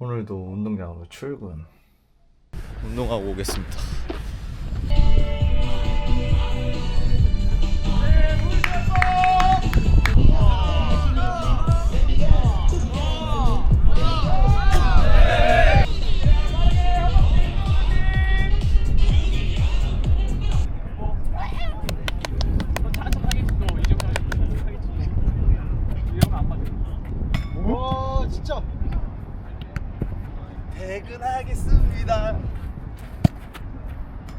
오늘도 운동장으로 출근 운동하고 오겠습니다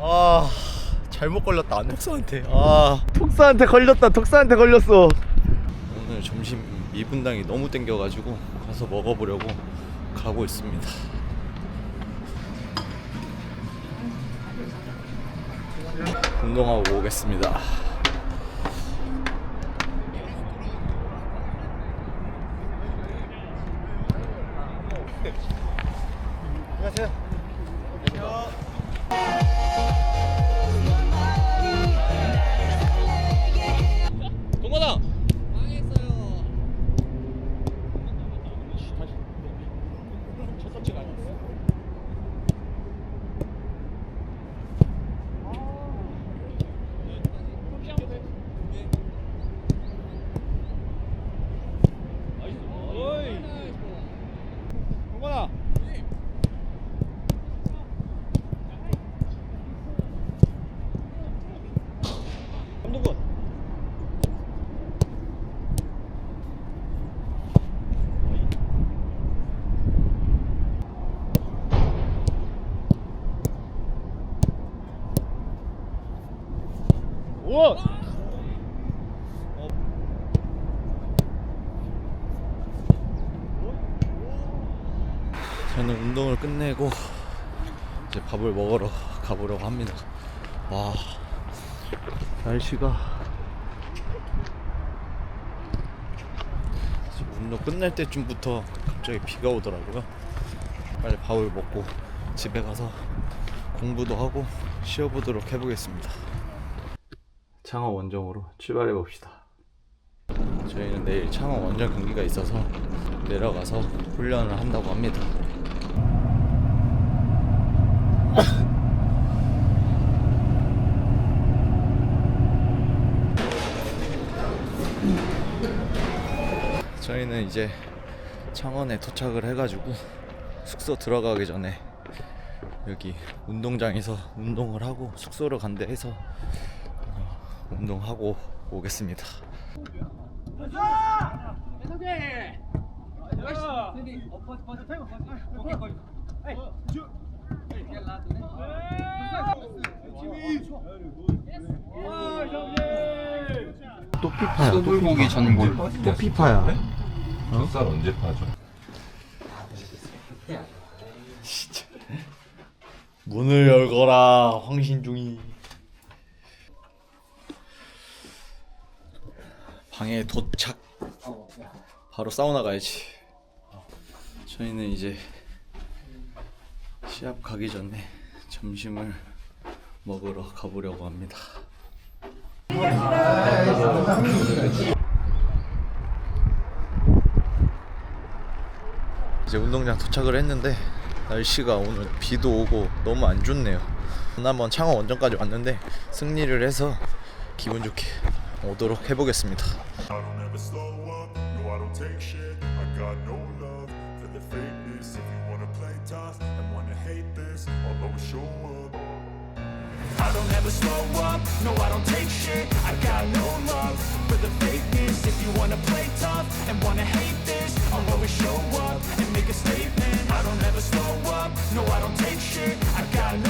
아 잘못 걸렸다 안톡사한테아톡사한테 아. 걸렸다 톡사한테 걸렸어 오늘 점심 미분당이 너무 땡겨가지고 가서 먹어보려고 가고 있습니다 운동하고 오겠습니다 안녕하세요 원. 저는 운동을 끝내고 이제 밥을 먹으러 가보려고 합니다. 와 날씨가 운동 끝날 때쯤부터 갑자기 비가 오더라고요. 빨리 밥을 먹고 집에 가서 공부도 하고 쉬어보도록 해보겠습니다. 창원 원정으로 출발해 봅시다. 저희는 내일 창원 원정 경기가 있어서 내려가서 훈련을 한다고 합니다. 저희는 이제 창원에 도착을 해가지고 숙소 들어가기 전에 여기 운동장에서 운동을 하고 숙소로 간대 해서 운동하고 오겠습니다. 또 피파야. 소불고기 전골. 또 피파야. 쌀 네? 어? 언제 파죠? 아, 문을 열거라 황신중이. 방에 도착. 바로 사우나 가야지. 저희는 이제 시합 가기 전에 점심을 먹으러 가보려고 합니다. 이제 운동장 도착을 했는데 날씨가 오늘 비도 오고 너무 안 좋네요. 지난번 창원 원정까지 왔는데 승리를 해서 기분 좋게 오도록 해보겠습니다. I don't ever slow up, no I don't take shit I got no love for the fakeness If you wanna play tough and wanna hate this I'll always show up and make a statement I don't ever slow up, no I don't take shit I got no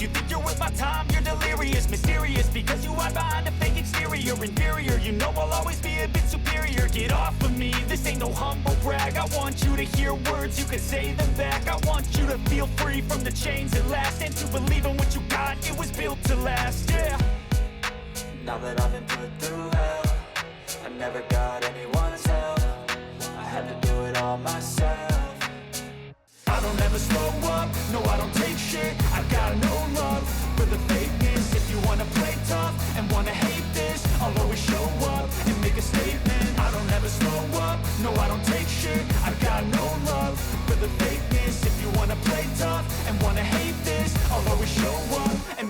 you think you're worth my time, you're delirious Mysterious, because you hide behind a fake exterior Inferior, you know I'll always be a bit superior Get off of me, this ain't no humble brag I want you to hear words, you can say them back I want you to feel free from the chains that last And to believe in what you got, it was built to last, yeah Now that I've been put through hell I never got anyone's help I had to do it all myself never slow up, no I don't take shit I've got no love